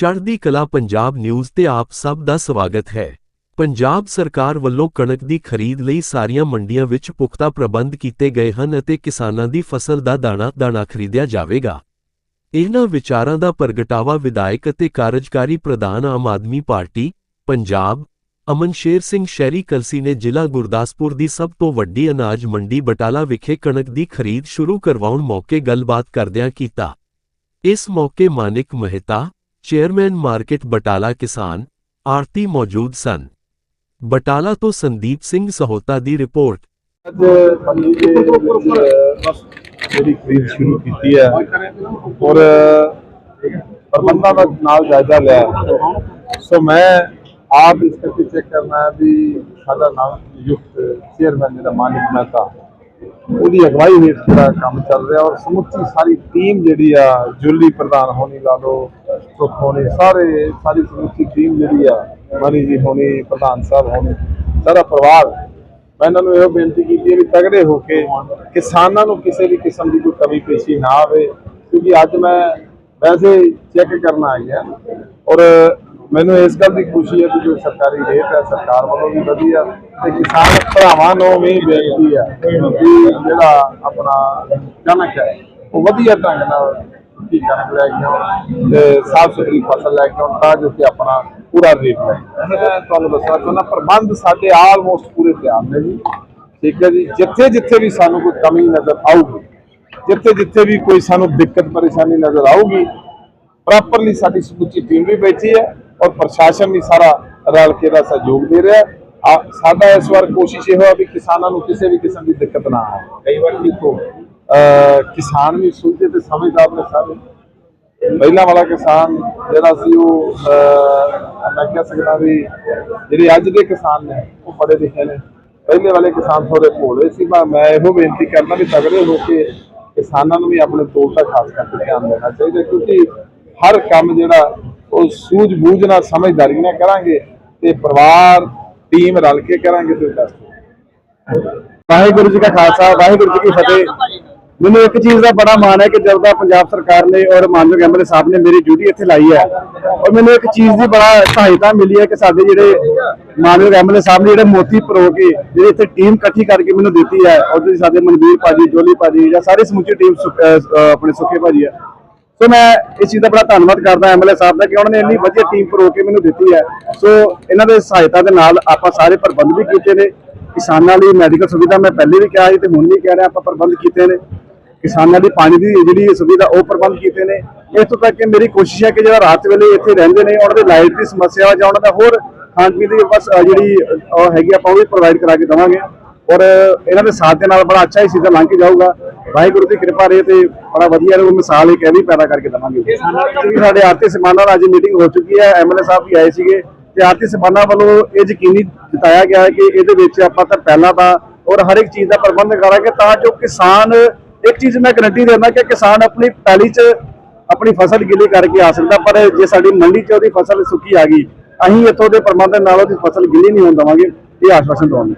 ਚੜ੍ਹਦੀ ਕਲਾ ਪੰਜਾਬ ਨਿਊਜ਼ ਤੇ ਆਪ ਸਭ ਦਾ ਸਵਾਗਤ ਹੈ। ਪੰਜਾਬ ਸਰਕਾਰ ਵੱਲੋਂ ਕਣਕ ਦੀ ਖਰੀਦ ਲਈ ਸਾਰੀਆਂ ਮੰਡੀਆਂ ਵਿੱਚ ਪੁਖਤਾ ਪ੍ਰਬੰਧ ਕੀਤੇ ਗਏ ਹਨ ਅਤੇ ਕਿਸਾਨਾਂ ਦੀ ਫਸਲ ਦਾ ਦਾਣਾ ਦਾਣਾ ਖਰੀਦਿਆ ਜਾਵੇਗਾ। ਇਹਨਾਂ ਵਿਚਾਰਾਂ ਦਾ ਪ੍ਰਗਟਾਵਾ ਵਿਧਾਇਕ ਅਤੇ ਕਾਰਜਕਾਰੀ ਪ੍ਰਧਾਨ ਆਮ ਆਦਮੀ ਪਾਰਟੀ, ਪੰਜਾਬ ਅਮਨ ਸ਼ੇਰ ਸਿੰਘ ਸ਼ਹਿਰੀ ਕਲਸੀ ਨੇ ਜ਼ਿਲ੍ਹਾ ਗੁਰਦਾਸਪੁਰ ਦੀ ਸਭ ਤੋਂ ਵੱਡੀ ਅਨਾਜ ਮੰਡੀ ਬਟਾਲਾ ਵਿਖੇ ਕਣਕ ਦੀ ਖਰੀਦ ਸ਼ੁਰੂ ਕਰਵਾਉਣ ਮੌਕੇ ਗੱਲਬਾਤ ਕਰਦਿਆਂ ਕੀਤਾ। ਇਸ ਮੌਕੇ ਮਾਨਿਕ ਮਹਿਤਾ ਚੇਅਰਮੈਨ ਮਾਰਕੀਟ ਬਟਾਲਾ ਕਿਸਾਨ ਆਰਤੀ ਮੌਜੂਦ ਸਨ। ਬਟਾਲਾ ਤੋਂ ਸੰਦੀਪ ਸਿੰਘ ਸਹੋਤਾ ਦੀ ਰਿਪੋਰਟ। ਅੱਜ ਮੰਡੀ ਦੇ ਜਿਹੜੀ ਖਰੀਦ ਸ਼ੁਰੂ ਕੀਤੀ ਹੈ ਔਰ ਪ੍ਰਬੰਧਾਂ ਦਾ ਨਾਲ ਜਾਇਜ਼ਾ ਲਿਆ ਸੋ ਮੈਂ ਆਪ ਇਸ ਕਰਕੇ ਚੈੱਕ ਕਰਨਾ ਵੀ ਸਾਡਾ ਨਾਮ ਯੁਕਤ ਚੇਅਰਮੈਨ ਜਿਹੜਾ ਮਾਨਿਕ ਮਹਿਤਾ ਉਹਦੀ ਅਗਵਾਈ ਹੇਠ ਜਿਹੜਾ ਕੰਮ ਚੱਲ ਰਿਹਾ ਔਰ ਸਮੁੱਚੀ ਸਾਰੀ ਟੀਮ ਜਿਹੜੀ ਆ, ਜੁਲੀ ਪ੍ਰਧਾਨ ਹੋਣੀ ਲਾ ਲਓ ਸੁਖ ਹੋਣੀ, ਸਾਰੇ, ਸਾਰੀ ਸਮੁੱਚੀ ਟੀਮ ਜਿਹੜੀ ਆ, ਮਨੀ ਜੀ ਹੋਣੀ, ਪ੍ਰਧਾਨ ਸਾਹਿਬ ਹੋਣੀ, ਸਾਰਾ ਪਰਿਵਾਰ। ਮੈਂ ਇਹਨਾਂ ਨੂੰ ਇਹੋ ਬੇਨਤੀ ਕੀਤੀ ਵੀ ਤਗੜੇ ਹੋ ਕੇ ਕਿਸਾਨਾਂ ਨੂੰ ਕਿਸੇ ਵੀ ਕਿਸਮ ਦੀ ਕੋਈ ਕਮੀ ਪੇਸ਼ੀ ਨਾ ਆਵੇ, ਕਿਉਂਕਿ ਅੱਜ ਮੈਂ ਵੈਸੇ ਚੈੱਕ ਕਰਨ ਆ ਗਿਆ ਔਰ ਮੈਨੂੰ ਇਸ ਗੱਲ ਦੀ ਖੁਸ਼ੀ ਹੈ ਕਿ ਜੋ ਸਰਕਾਰੀ ਰੇਟ ਹੈ, ਸਰਕਾਰ ਵੱਲੋਂ ਵੀ ਵਧੀਆ ਤੇ ਕਿਸਾਨ ਭਰਾਵਾਂ ਨੂੰ ਵੀ ਬੇਨਤੀ ਹੈ ਕਿ ਜਿਹੜਾ ਆਪਣਾ ਕਣਕ ਹੈ, ਉਹ ਵਧੀਆ ਢੰਗ ਨਾਲ ਕਣਕ ਲੈ ਕੇ ਆਉਣ ਤੇ ਸਾਫ਼ ਸੁਥਰੀ ਫਸਲ ਲੈ ਕੇ ਆਉਣ ਤਾਂ ਜੋ ਕਿ ਆਪਣਾ ਪੂਰਾ ਰੇਟ ਲੈ ਤੁਹਾਨੂੰ ਦੱਸਣਾ ਚਾਹੁੰਦਾ ਪ੍ਰਬੰਧ ਸਾਡੇ ਆਲਮੋਸਟ ਪੂਰੇ ਤਿਆਰ ਨੇ ਜੀ। ਠੀਕ ਹੈ ਜੀ ਜਿੱਥੇ ਜਿੱਥੇ ਵੀ ਸਾਨੂੰ ਕੋਈ ਕਮੀ ਨਜ਼ਰ ਆਊਗੀ ਜਿੱਥੇ ਜਿੱਥੇ ਵੀ ਕੋਈ ਸਾਨੂੰ ਦਿੱਕਤ ਪਰੇਸ਼ਾਨੀ ਨਜ਼ਰ ਆਊਗੀ ਪ੍ਰੋਪਰਲੀ ਸਾਡੀ ਸਮੁੱਚੀ ਟੀਮ ਵੀ ਬੈਠੀ ਹੈ ਔਰ ਪ੍ਰਸ਼ਾਸਨ ਵੀ ਸਾਰਾ ਰਲ ਕੇ ਦਾ ਸਹਿਯੋਗ ਦੇ ਰਿਹਾ ਹੈ। ਆ ਸਾਡਾ ਇਸ ਵਾਰ ਕੋਸ਼ਿਸ਼ ਇਹ ਹੋਇਆ ਵੀ ਕਿਸਾਨਾਂ ਨੂੰ ਕਿਸੇ ਵੀ ਕਿਸਮ ਦੀ ਦਿੱਕਤ ਨਾ ਆਵੇ ਕਈ ਵਾਰ ਦੇਖੋ ਕਿਸਾਨ ਵੀ ਸੁਣਦੇ ਤੇ ਸਮਝਦਾਰ ਨੇ ਸਾਰੇ। ਪਹਿਲਾਂ ਵਾਲਾ ਕਿਸਾਨ ਜਿਹੜਾ ਸੀ ਉਹ ਮੈਂ ਕਹਿ ਸਕਦਾ ਵੀ ਜਿਹੜੇ ਅੱਜ ਦੇ ਕਿਸਾਨ ਨੇ, ਉਹ ਬੜੇ ਲਿਖੇ ਨੇ। ਪਹਿਲੇ ਵਾਲੇ ਕਿਸਾਨ ਥੋੜੇ ਭੋਲੇ ਸੀ ਪਰ ਮੈਂ ਇਹੋ ਬੇਨਤੀ ਕਰਨਾ ਵੀ ਤਗੜੇ ਹੋ ਕੇ ਕਿਸਾਨਾਂ ਨੂੰ ਵੀ ਆਪਣੇ ਤੋਲ ਤੱਕ ਖਾਸ ਕਰਕੇ ਧਿਆਨ ਦੇਣਾ ਚਾਹੀਦਾ, ਕਿਉਂਕਿ ਹਰ ਕੰਮ ਜਿਹੜਾ ਉਹ ਸੂਝ ਬੂਝ ਨਾਲ ਸਮਝਦਾਰੀ ਨਾਲ ਕਰਾਂਗੇ ਤੇ ਪਰਿਵਾਰ, ਟੀਮ ਰਲ ਕੇ ਕਰਾਂਗੇ ਤੇ ਬੈਸਟ ਵਾਹਿਗੁਰੂ ਜੀ ਕਾ ਖਾਲਸਾ, ਵਾਹਿਗੁਰੂ ਜੀ ਕੀ ਫਤਿਹ। ਮੈਨੂੰ ਇੱਕ ਚੀਜ਼ ਦਾ ਬੜਾ ਮਾਣ ਹੈ ਕਿ ਜਦੋਂ ਦਾ ਪੰਜਾਬ ਸਰਕਾਰ ਨੇ ਔਰ ਮਾਨਯੋਗ ਐਮਐਲਏ ਸਾਹਿਬ ਨੇ ਮੇਰੀ ਡਿਊਟੀ ਇੱਥੇ ਲਾਈ ਹੈ, ਔਰ ਮੈਨੂੰ ਇੱਕ ਚੀਜ਼ ਦੀ ਬੜਾ ਸਹਾਇਤਾ ਮਿਲੀ ਹੈ ਕਿ ਸਾਡੇ ਜਿਹੜੇ ਮਾਨਯੋਗ ਐਮਐਲਏ ਸਾਹਿਬ ਨੇ ਜਿਹੜੇ ਮੋਤੀ ਪਰੋ ਕੇ ਜਿਹੜੀ ਇੱਥੇ ਟੀਮ ਇਕੱਠੀ ਕਰਕੇ ਮੈਨੂੰ ਦਿੱਤੀ ਹੈ, ਔਰ ਤੁਸੀਂ ਸਾਡੇ ਮਨਵੀਰ ਭਾਜੀ, ਜੋਲੀ ਭਾਜੀ ਜਾਂ ਸਾਰੀ ਸਮੁੱਚੀ ਟੀਮ ਆਪਣੇ ਸੁੱਖੇ ਭਾਜੀ ਹੈ। ਸੋ ਮੈਂ ਇਸ ਚੀਜ਼ ਦਾ ਬੜਾ ਧੰਨਵਾਦ ਕਰਦਾ ਐਮਐਲਏ ਸਾਹਿਬ ਦਾ ਕਿ ਉਹਨਾਂ ਨੇ ਇੰਨੀ ਵਧੀਆ ਟੀਮ ਪਰੋ ਕੇ ਮੈਨੂੰ ਦਿੱਤੀ ਹੈ। ਸੋ ਇਹਨਾਂ ਦੇ ਸਹਾਇਤਾ ਦੇ ਨਾਲ ਆਪਾਂ ਸਾਰੇ ਪ੍ਰਬੰਧ ਵੀ ਕੀਤੇ ਨੇ। ਕਿਸਾਨਾਂ ਲਈ ਮੈਡੀਕਲ ਸੁਵਿਧਾ ਮੈਂ ਪਹਿਲੇ ਵੀ ਕਿਹਾ ਸੀ ਤੇ ਹੁਣ ਵੀ ਕਹਿ ਰਿਹਾ, ਆਪਾਂ ਪ੍ਰਬੰਧ ਕੀਤੇ ਨੇ। ਕਿਸਾਨਾਂ ਦੀ ਪਾਣੀ ਦੀ ਜਿਹੜੀ ਸੁਵਿਧਾ ਉਹ ਪ੍ਰਬੰਧ ਕੀਤੇ ਨੇ। ਇੱਥੋਂ ਤੱਕ ਕਿ ਮੇਰੀ ਕੋਸ਼ਿਸ਼ ਹੈ ਕਿ ਜਿਹੜਾ ਰਾਤ ਵੇਲੇ ਇੱਥੇ ਰਹਿੰਦੇ ਨੇ, ਉਹਨਾਂ ਦੇ ਲਾਈਟ ਦੀ ਸਮੱਸਿਆ ਜਾਂ ਉਹਨਾਂ ਦਾ ਹੋਰ ਖਾਣ ਪੀਣ ਦੀ ਬਸ ਜਿਹੜੀ ਉਹ ਹੈਗੀ ਆਪਾਂ ਉਹ ਵੀ ਪ੍ਰੋਵਾਈਡ ਕਰਾ ਕੇ ਦੇਵਾਂਗੇ। ਔਰ ਇਹਨਾਂ ਦੇ ਸਾਥ ਦੇ ਨਾਲ ਬੜਾ ਅੱਛਾ ਹੀ ਸੀਜ਼ਨ ਲੰਘ ਕੇ ਜਾਊਗਾ। ਵਾਹਿਗੁਰੂ ਦੀ ਕਿਰਪਾ ਰਹੇ ਤੇ ਬੜਾ ਵਧੀਆ ਰਹੂ ਮਿਸਾਲ ਇੱਕ ਇਹ ਵੀ ਪੈਦਾ ਕਰਕੇ ਦੇਵਾਂਗੇ। ਸਾਡੇ ਆਰਤੀ ਸਮਾਨਾਂ ਨਾਲ ਅੱਜ ਮੀਟਿੰਗ ਹੋ ਚੁੱਕੀ ਹੈ ਐਮਐਲਏ ਸਾਹਿਬ ਵੀ ਆਏ ਸੀਗੇ। ਤੇ ਆਰਤੀ ਸਮਾਨਾਂ ਵੱਲੋਂ ਇਹ ਯਕੀਨੀ ਜਤਾਇਆ ਗਿਆ ਹੈ ਕਿ ਇਹਦੇ ਵਿੱਚ ਆਪਾਂ ਤਾਂ ਪਹਿਲਾਂ ਤਾਂ ਔਰ ਹਰ ਇੱਕ ਚੀਜ਼ ਦਾ ਪ੍ਰਬੰਧ ਕਰਾਂਗੇ ਤਾਂ ਜੋ ਕਿਸਾਨ ਇੱਕ ਚੀਜ਼ ਮੈਂ ਗਰੰਟੀ ਦਿੰਦਾ ਕਿ ਕਿਸਾਨ ਆਪਣੀ ਪੈਲੀ 'ਚ ਆਪਣੀ ਫਸਲ ਗਿੱਲੀ ਕਰਕੇ ਆ ਸਕਦਾ, ਪਰ ਜੇ ਸਾਡੀ ਮੰਡੀ 'ਚ ਉਹਦੀ ਫਸਲ ਸੁੱਕੀ ਆ ਗਈ, ਅਸੀਂ ਇੱਥੋਂ ਦੇ ਪ੍ਰਬੰਧ ਨਾਲ ਉਹਦੀ ਫਸਲ ਗਿੱਲੀ ਨਹੀਂ ਹੋਣ ਦੇਵਾਂਗੇ, ਇਹ ਆਸ਼ਵਾਸਨ ਦਵਾਂਗੇ।